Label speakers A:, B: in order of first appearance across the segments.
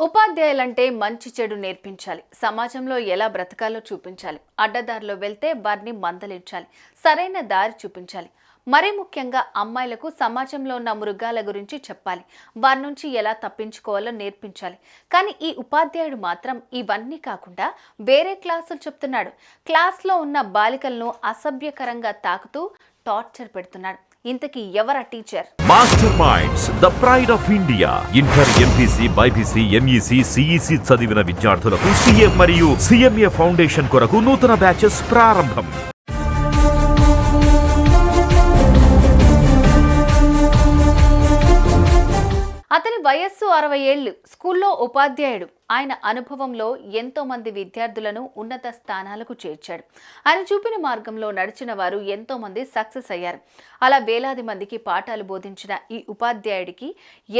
A: ఉపాధ్యాయులంటే మంచి చెడు నేర్పించాలి. సమాజంలో ఎలా బ్రతకాలో చూపించాలి. అడ్డదారిలో వెళ్తే వారిని మందలించాలి. సరైన దారి చూపించాలి. మరీ ముఖ్యంగా అమ్మాయిలకు సమాజంలో ఉన్న మృగాల గురించి చెప్పాలి. వారి నుంచి ఎలా తప్పించుకోవాలో నేర్పించాలి. కానీ ఈ ఉపాధ్యాయుడు మాత్రం ఇవన్నీ కాకుండా వేరే క్లాసులు చెప్తున్నాడు. క్లాస్లో ఉన్న బాలికలను అసభ్యకరంగా తాకుతూ టార్చర్ పెడుతున్నాడు. ఇంతకీ ఎవరా teacher?
B: Master minds the pride of India inter MPC BiPC MEC CEC చదివిన విద్యార్థులకు సిఎం మరియు సిఎంఏ ఫౌండేషన్ కొరకు నూతన బ్యాచెస్ ప్రారంభం.
A: అతని వయస్సు అరవై ఏళ్ళు. స్కూల్లో ఉపాధ్యాయుడు. ఆయన అనుభవంలో ఎంతో మంది విద్యార్థులను ఉన్నత స్థానాలకు చేర్చాడు. ఆయన చూపిన మార్గంలో నడిచిన వారు ఎంతో మంది సక్సెస్ అయ్యారు. అలా వేలాది మందికి పాఠాలు బోధించిన ఈ ఉపాధ్యాయుడికి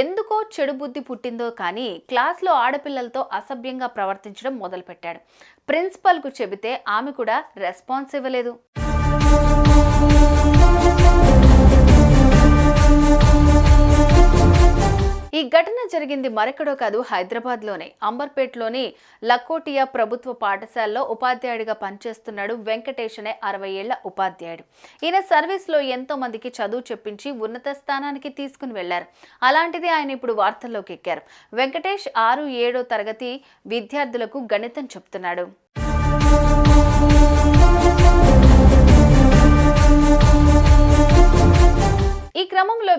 A: ఎందుకో చెడు బుద్ధి పుట్టిందో కానీ క్లాస్లో ఆడపిల్లలతో అసభ్యంగా ప్రవర్తించడం మొదలుపెట్టాడు. ప్రిన్సిపల్కు చెబితే ఆమె కూడా రెస్పాన్స్ ఇవ్వలేదు. ఘటన జరిగింది మరెక్కడో కాదు హైదరాబాద్లోనే. అంబర్పేట్లోని లక్కోటియా ప్రభుత్వ పాఠశాలలో ఉపాధ్యాయుడిగా పనిచేస్తున్నాడు వెంకటేష్ అనే అరవై ఏళ్ళ ఉపాధ్యాయుడు. ఈయన సర్వీస్లో ఎంతో మందికి చదువు చెప్పించి ఉన్నత స్థానానికి తీసుకుని వెళ్ళారు. అలాంటిది ఆయన ఇప్పుడు వార్తల్లోకి ఎక్కారు. వెంకటేష్ ఆరు ఏడో తరగతి విద్యార్థులకు గణితం చెప్తున్నాడు.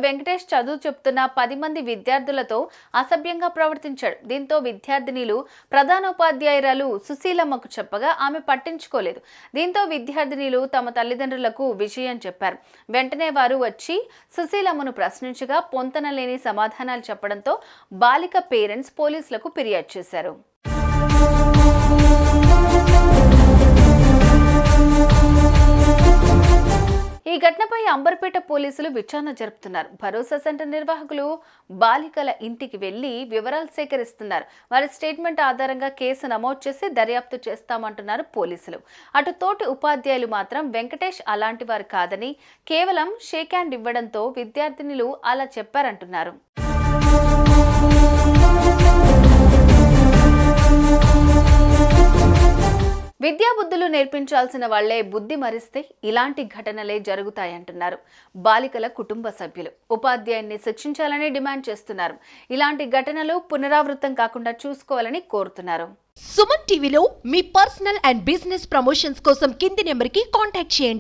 A: వెంకటేష్ చదువు చెప్తున్న పది మంది విద్యార్థులతో అసభ్యంగా ప్రవర్తించాడు. దీంతో విద్యార్థినిలు ప్రధానోపాధ్యాయురాలు సుశీలమ్మకు చెప్పగా ఆమె పట్టించుకోలేదు. దీంతో విద్యార్థినిలు తమ తల్లిదండ్రులకు విషయం చెప్పారు. వెంటనే వారు వచ్చి సుశీలమ్మను ప్రశ్నించగా పొంతనలేని సమాధానాలు చెప్పడంతో బాలిక పేరెంట్స్ పోలీసులకు ఫిర్యాదు చేశారు. అంబర్పేట పోలీసులు విచారణ జరుపుతున్నారు. భరోసా సెంటర్ నిర్వాహకులు బాలికల ఇంటికి వెళ్ళి వివరాలు సేకరిస్తున్నారు. వారి స్టేట్మెంట్ ఆధారంగా కేసు నమోదు చేసి దర్యాప్తు చేస్తామంటున్నారు పోలీసులు. అటు తోటి ఉపాధ్యాయులు మాత్రం వెంకటేష్ అలాంటి వారు కాదని కేవలం షేక్ హ్యాండ్ ఇవ్వడంతో విద్యార్థినులు అలా చెప్పారంటున్నారు. విద్యాబుద్ధులు నేర్పించాల్సిన వాళ్ళే బుద్ధి మరిస్తే ఇలాంటి ఘటనలే జరుగుతాయంటున్నారు. బాలికల కుటుంబ సభ్యులు ఉపాధ్యాయున్ని శిక్షించాలని డిమాండ్ చేస్తున్నారు. ఇలాంటి ఘటనలు పునరావృతం కాకుండా చూసుకోవాలని కోరుతున్నారు.
C: సుమన్ టీవీలో మీ పర్సనల్ అండ్ బిజినెస్ ప్రమోషన్స్ కోసం కింది నెంబర్కి కాంటాక్ట్ చేయండి.